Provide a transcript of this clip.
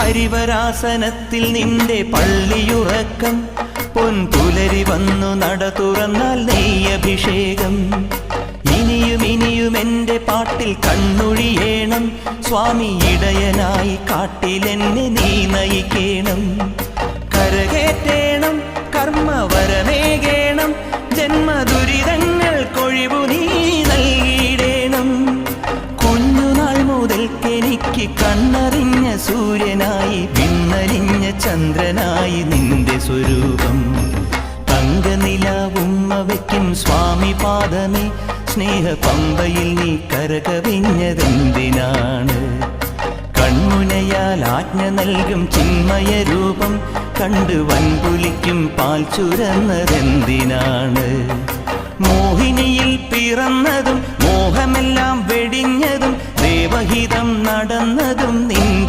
ഹരിവരാസനത്തിൽ നിന്റെ പള്ളിയുറക്കം. പൊൻപുലരി വന്നു നട തുറന്നാൽ നെയ്യഭിഷേകം. ഇനിയും ഇനിയും എന്റെ പാട്ടിൽ കണ്ണൊഴിയേണം. സ്വാമി ഇടയനായി കാട്ടിലെന്നെ നീ നയിക്കേണം. കരകേറ്റേണം കർമ്മവരമേകേണം. കൊഴിവു നീ നൽകിയിടേണം. കുഞ്ഞുനാൾ മുതൽക്കെനിക്ക് കണ്ണറിഞ്ഞ പിന്നരിഞ്ഞ ചന്ദ്രനായി നിന്റെ സ്വരൂപം. തങ്കനിലാവുമ്മ വയ്ക്കും സ്വാമി പാദമേ. സ്നേഹ പമ്പയിൽ നീ കരകവിഞ്ഞതെന്തിനാണ്? കൺമുനയാൽ ആജ്ഞ നൽകും ചിന്മയ രൂപം. കണ്ട് വൻപുലിക്കും പാൽ ചുരന്നതെന്തിനാണ്? മോഹിനിയിൽ പിറന്നതും മോഹമെല്ലാം വെടിഞ്ഞതും ദേവഹിതം നടന്നതും നിന്റെ